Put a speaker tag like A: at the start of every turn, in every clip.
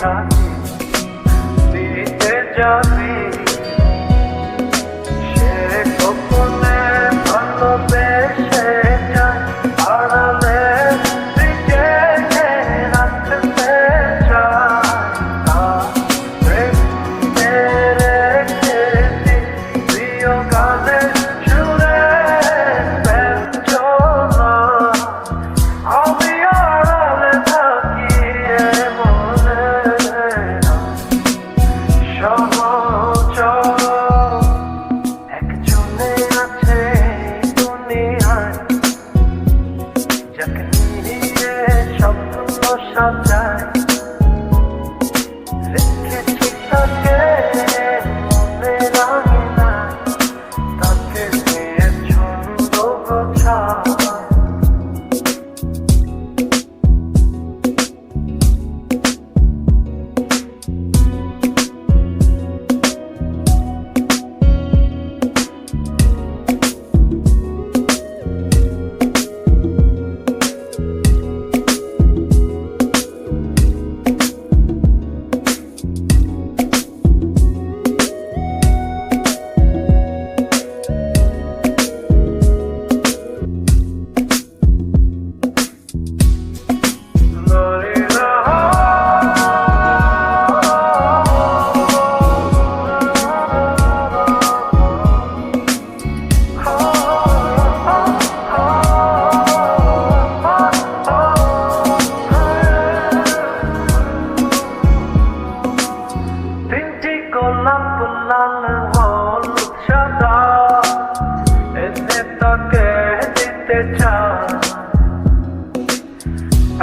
A: কথা দিতে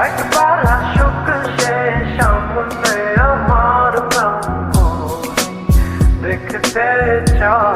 A: একবার আসুক সে সামনে আমার দেখতে চাও